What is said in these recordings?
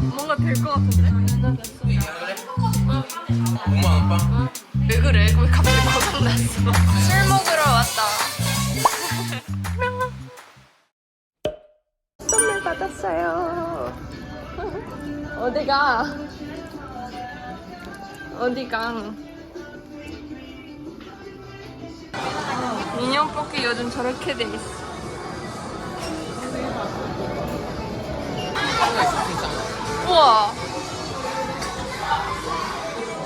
뭔가 될 것 같은데? 5만 원 빵? 왜 그래? 왜 갑자기 고장났어? 술 먹으러 왔다. 선물 받았어요. 어디가? 어디가? 인형 뽑기 요즘 저렇게 돼 있어. 우와.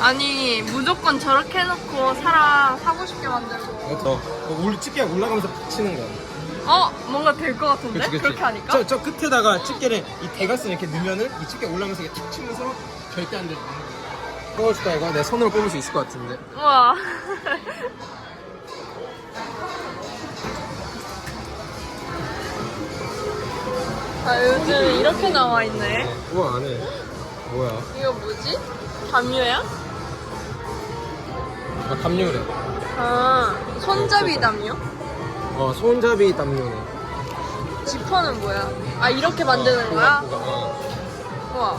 아니 무조건 저렇게 해놓고 사람 사고 싶게 만들고. 더 우리 집게 올라가면서 치는 거야. 어? 뭔가 될 것 같은데? 그치 그치. 그렇게 하니까? 저, 저 끝에다가 집게를 이 대각선 이렇게 넣으면은 이 집게 올라가면서 이렇게 탁 치면서 절대 안 돼. 뽑아줄까 이거? 내 손으로 뽑을 수 있을 것 같은데. 우와 아 요즘 이렇게 나와 있네. 우와 안에 뭐야? 이거 뭐지? 담요야? 아 담요래. 아 손잡이 담요? 어 손잡이 담요네 지퍼는 뭐야? 아 이렇게 만드는 거야? 뭐가, 어. 우와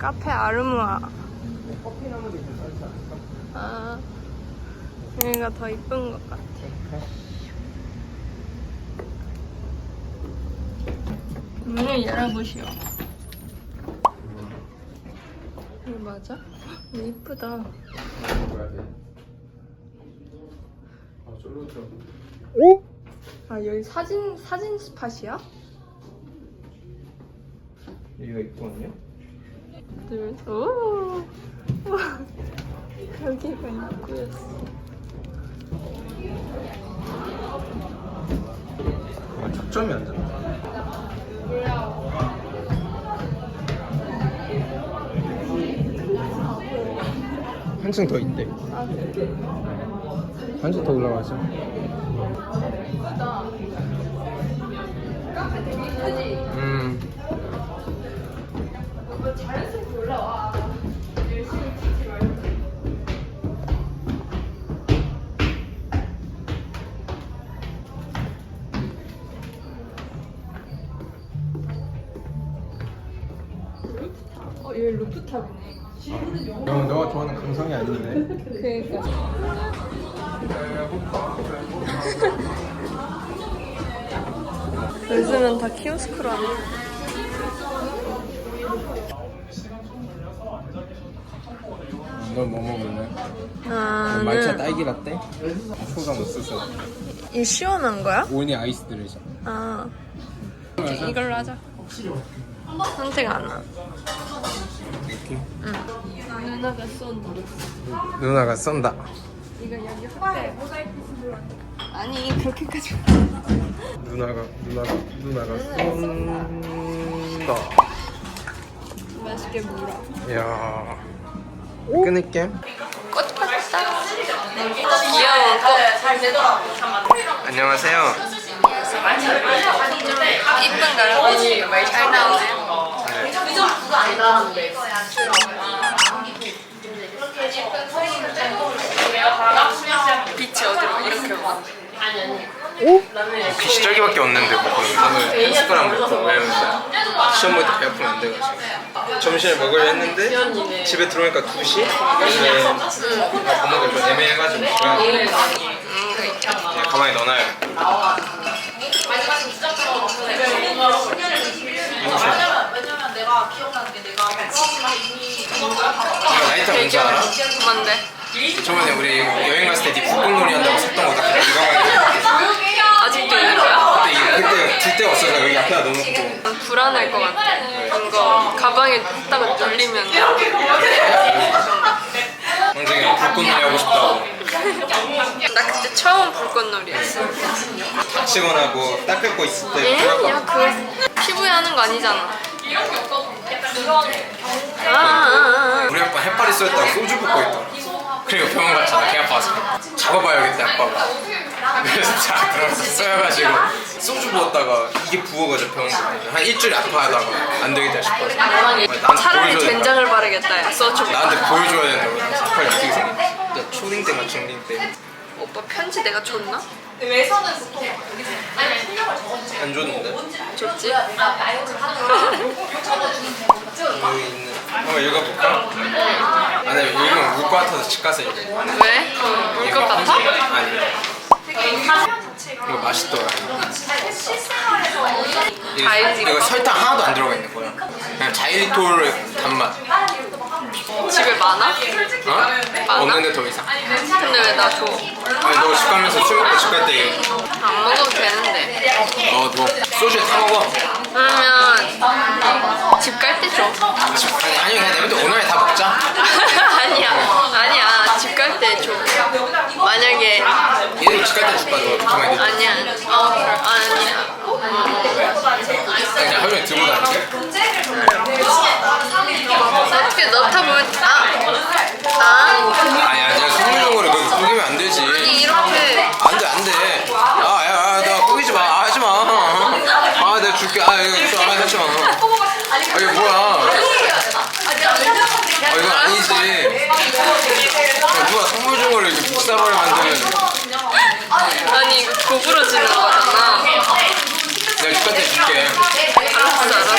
카페 아르무아 아 여기가 더 이쁜 것 같아 문을 열어보시오 이거 맞아? 이거 이쁘다 오? 아 여기 사진 사진 스팟이야? 여기가 있거든요 둘, 오. 여기가 입구였어. 아, 초점이 안 잡혀 한층 더 있대 아, 한층 더 이쁘지? 음 뭐 자연스럽게 올라와. 열심히 찍지 말고. 루프탑? 어, 여기 루프탑이네. 형 너가 좋아하는 감성이 아닌데 그니까. 요즘은 다 키오스크로 하네. 넌 뭐 먹을래? 나는 말차 딸기 라떼? 소감 없어서 이 시원한 거야? 오니 아이스 들으셔 아 이걸로 하자. 선택 안 나. 이렇게 응. 누나가 쏜다. 누나가 쏜다 이거 여기 확대 모자이크 쓰려. 아니 그렇게까지. 누나가 누나가 누나가 쏜다 맛있게 물어. 이야 끊을게 꽃 봤다. 귀여워. 꽃. 안녕하세요 이쁜가요? 잘 나오네요. 빛이 어디로 이렇게 와. 빛이 저기밖에 없는데 뭐 오늘 연습을 안 먹고 왜냐면 시험 볼때 배 아프면 안 돼가지고. 점심을 먹으려 했는데 집에 들어오니까 2시? 그래서 밥 먹을 좀 애매해가지고. 그냥 그냥 가방에 넣어놔요. 왜냐면 내가 기억나는 게 내가 이거 나이트 뭔지 알아? 뭔데? 저번에 우리 여행 갔을 때 네 북극놀이 한다고 샀던 거다 가방에 아직도 있는 거야? 그때 들 데가 없어서 여기 앞에다 난 불안할 것 같아. 이거 가방에 했다가 뚫리면 황정이 불꽃놀이 하고 싶다고 나 그때 처음 불꽃놀이였어. 닥치거나 뭐 닦을 있을 때 에? 불할까 야, 그 피부에 하는 거 아니잖아. 아, 아, 아, 우리 아빠 햇발이 쏘였다가 소주 붓고 있더라 그리고 병원 갔잖아. 개 아파서 잡아봐야겠다 아빠가 그래서 자 들어서 쏘여가지고 소주 부었다가 이게 부어가지고 병원 갔거든 한 일주일 아파하다가 안 되겠다 싶어서. 나한테 차라리 보여줘야 된장을 바르겠다. 소주. 나한테 보여줘야 된다고. 생각해서 팔이 어떻게 생겼냐 초딩 때가 중딩 때. 오빠 편지 내가 줬나? 외선은 보통 여기서 아니 실력을 적어주세요. 안 줬는데? 줬지? 여기 있는 한번 읽어볼까? 아니 읽으면 울것 같아서 집 가서 읽어 왜? 울 것 같아? 아니 이거 맛있더라 이거, 자일리톨? 이거 설탕 하나도 안 들어가 있는 거야 그냥 자일리톨 단맛 집에 많아? 어? 없는데 더 이상 근데 왜 나 줘? 아니 너집 가면서 술 먹고 집 갈 때 안 먹어도 되는데. 어, 뭐 소주에 타 먹어 그러면 집 갈 때 줘. 아니 아니 그냥 내면 오늘 다 먹자 아니야, 아니야. 집 갈 때 줘. 만약에 얘들 집 갈 때 줄까 너 가만히 있 아니야, 어. 아니야. 그냥 하루 종일 들고 다니게 넣다 보면 아, 아, 아니야 내가 선물용으로 그렇게 꾸기면 안 되지. 이렇게. 안돼 안돼. 아야나 꾸기지 마. 아, 하지 마아 내가 줄게. 아 이거 좀 아, 하지 마아 이게 뭐야? 아 이건 아니지. 야, 누가 선물용으로 이렇게 묵사발을 만드는 아니 이거 구부러지는 거잖아. 내가 집 갈 때 줄게 알았어, 알았어.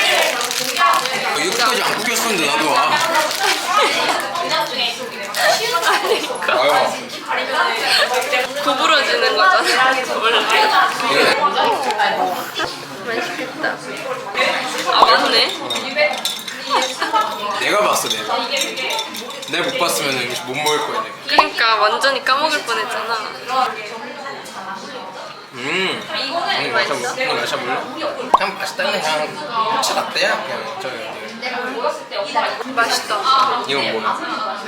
어, 이거까지 안 꾸겼었는데 나도 와 아니까 아유 구부러지는 거잖아. 맛있겠다. 아 맞네. 내가 봤어 내가 내가 못 봤으면 못 먹을 거야 내가 그러니까 완전히 까먹을 뻔했잖아. 음, 음 마셔볼래? 이거 마셔볼래? 그냥 맛있다 그냥 고추 라떼야 그냥 저기 맛있다. 이건 뭐야?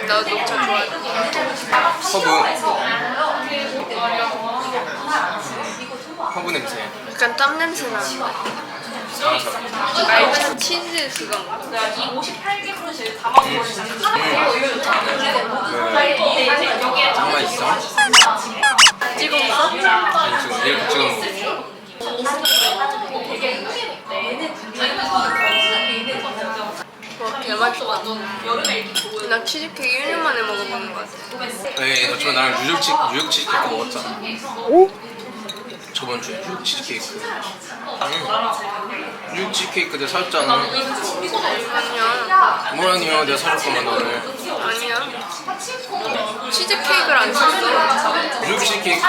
나 녹차 좋아해. 허브 허브 냄새 약간 땀 냄새 나는데. 사와서 알차 치즈 그거. 정말 있어? 찍었어? 아니 지금 찍어 와 개맛있다. 나 치즈케이크 1년 만에 먹어보는 것 같아. 에이 너 저번 나랑 뉴욕 치 뉴욕 치즈케이크 먹었잖아 저번 주에 뉴욕 치즈케이크 응 뉴욕 치즈케이크 내가 사줬잖아 아니야. 뭐라니요 내가 사줄 거만 너를 아니야. 치즈케이크를 안 샀어. 뉴욕 치즈케이크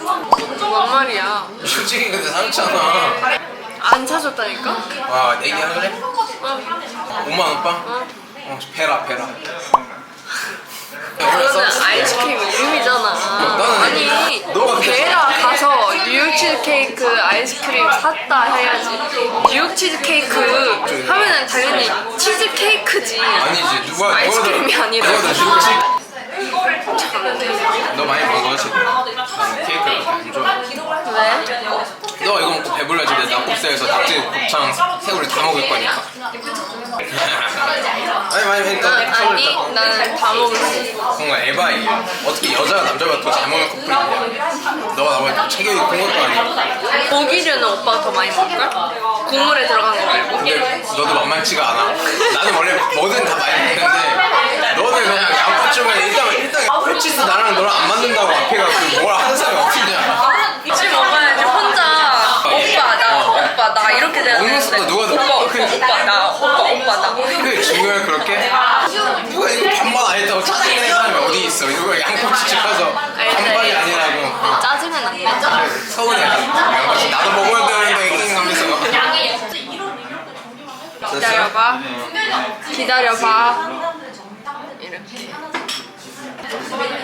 뭔 말이야. 뉴욕 치즈케이크 내가 사줬잖아 안 사줬다니까? 와 내기 할래? 어. 5만 원 빵? 어. 어 페라 페라 그거는 아이스크림 이름이잖아. 아니, 너가. 베라 가서 뉴욕 치즈케이크 아이스크림 샀다 해야지. 뉴욕 치즈케이크 하면은 당연히 치즈케이크지. 아니지 누가 아이스크림이 아니라. 누가 너 많이 먹어 지금 케이크를 그렇게 안 좋아해 왜? 너 이거 먹고 배불러지 내 낙곱새에서 낙지 곱창 새우를 다 먹을 거니까 아니 많이 난 그러니까 아니, 나는 다 먹었어. 뭔가 에바이야 어떻게 여자가 남자보다 더 잘 먹는 커플이냐 너가 나보다 체격이 큰 것도 아니고 고기류는 오빠가 더 많이 먹을걸? 국물에 들어간 거 말고. 근데 너도 만만치가 않아 나는 원래 뭐든 다 많이 먹는데 너는 그냥 양파쯤에 일단 일단 펼치스 나랑 너랑 안 맞는다고 앞에가 그뭘 하는 사람이 없냐 나 어. 오빠 나 이렇게 먹는 수도 누가 더- 오빠 오빠 그래. 오빠 나 오빠 오빠 나 그게 중요해 그렇게? 누가 이거 반반 안 했다고 짜증내는 사람이 어디 있어? 이거 양꼬치 집 가서 반반이 아니라고. 짜증은 안 나. 서운해. 양꼬치 나도 먹어야 되는데 이렇게 하면서. 기다려봐. 기다려봐. 이렇게.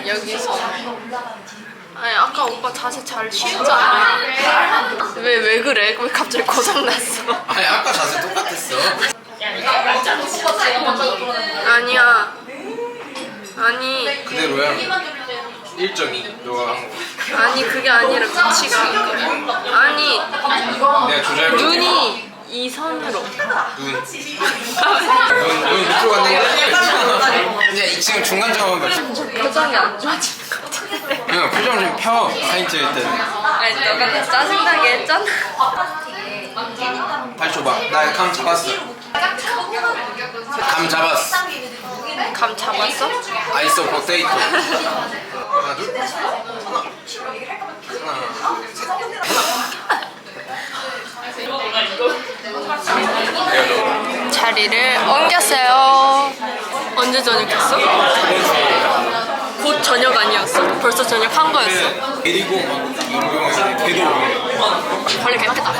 여기서 아니 아까 오빠 자세 잘 취했잖아 왜 왜 그래? 왜 갑자기 고장 났어? 아니 아까 자세 똑같았어. 아니야. 아니. 그대로야. 1.2 너가 한 거. 아니 그게 아니라 위치가 아니 내가 조절해볼게. 눈이 이 선으로. 눈. 눈, 눈 밑으로 갔네. 이제 이 지금 중간 점은 표정이 안 좋아지는 것 같아 그냥 표정 좀 펴 사진 찍을 때는 아니 너가 나 짜증나게 했잖아 다시 줘봐 나 감 잡았어 감 잡았어 감 잡았어? 아이소 포테이토 하나 둘 하나 하나 너 자리를 옮겼어요. 언제 저녁했어? 곧 저녁 아니었어? 벌써 저녁 한 거였어. 데리고 막 유명하게 되도록 원래 개막했다. 아,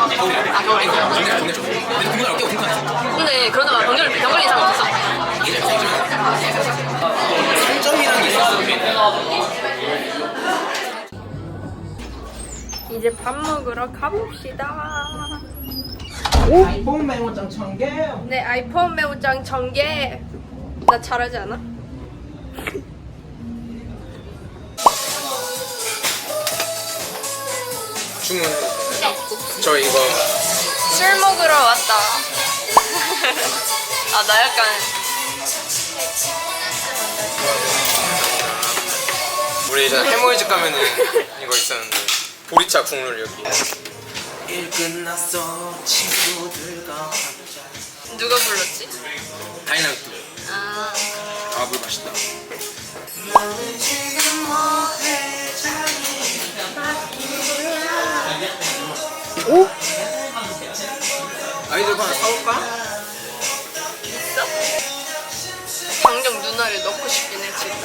그거 아니야. 근데 근데 근데 그건 어깨가 쿵쾅 근데 그러다 가 병렬 병렬 이상 없었어. 3점이라는 게 있었어 이제 밥 먹으러 가봅시다. 아이폰 메모장 천개 네, 아이폰 메모장 전개. 나 잘하지 않아? 주문. 저 이거. 술 먹으러 왔다. 아, 나 약간 우리 예전에 해머이즈 가면은 이거 있었는데 보리차 국물 여기. 누가 불렀지? 다이나믹. 아, 아물 맛있다 하나 사올까? 있어? 당장 누나를 넣고 싶긴 해 지금.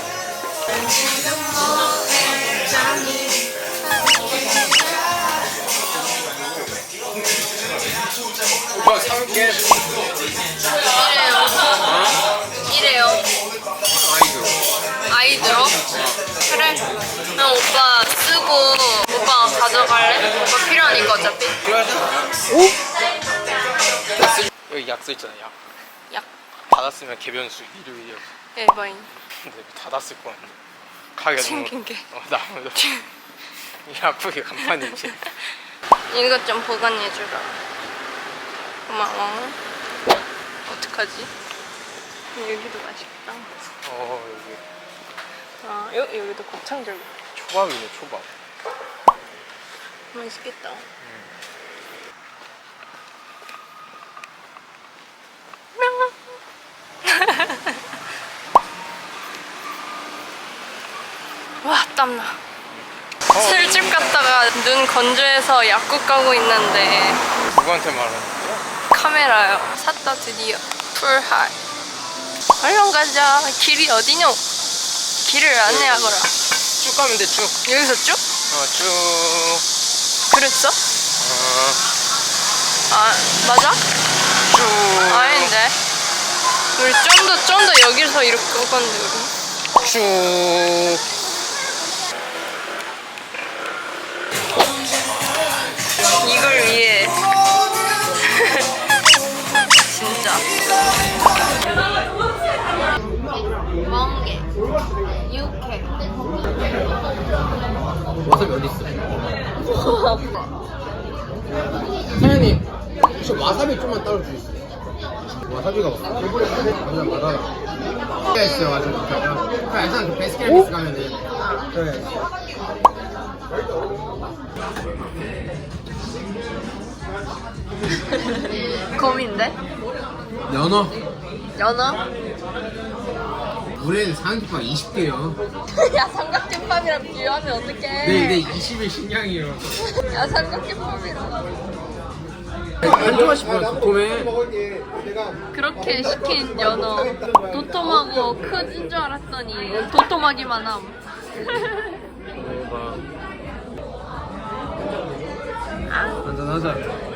오빠 사올게 이래요. 이래요. 아이들 아이 들어? 그래. 그럼 오빠 쓰고 오빠 가져갈래? 오빠 필요하니까 어차피. 필요하잖아 오? 여기 약 써있잖아 약 약. 닫았으면 개변수 일요일이야 에바인. 근데 닫았을 거 같네 가게가 너무 챙긴 게. 어, 나 아무도 이 아프게 간판이지 이것 좀 보관해주라. 고마워. 어떡하지? 여기도 맛있다. 어 여기 아, 여, 여기도 곱창절 초밥이네 초밥 맛있겠다. 와 땀나. 어, 술집 갔다가 눈 건조해서 약국 가고 있는데 누구한테 말하는 카메라요. 샀다 드디어 풀하이. 얼른 가자. 길이 어디뇨? 길을 안내하거라. 쭉 가면 돼쭉 여기서 쭉? 어, 쭉 그랬어? 어, 아 맞아? 쭉 아닌데. 우리 좀 더 좀 더 여기서 이렇게 올 건데 우리. 쭉 와사비 어디 있어? 사장님 혹시 와사비 좀만 따로 주세요 와사비가 없어 완전 많아 가 있어요 와사비 그 알잖아 그 베스킨라빈스 가면은. 그래 곰인데? 연어? 연어? 물에는 삼겹밥 20개요 야 삼각김밥이랑 비교하면 어떡해? 네, 네 20일 신량이요 야 삼각김밥이랑. 안 좋아하시면 도톰해 그렇게 시킨 연어 도톰하고 크진 줄 알았더니 도톰하기만 함. 한잔 하자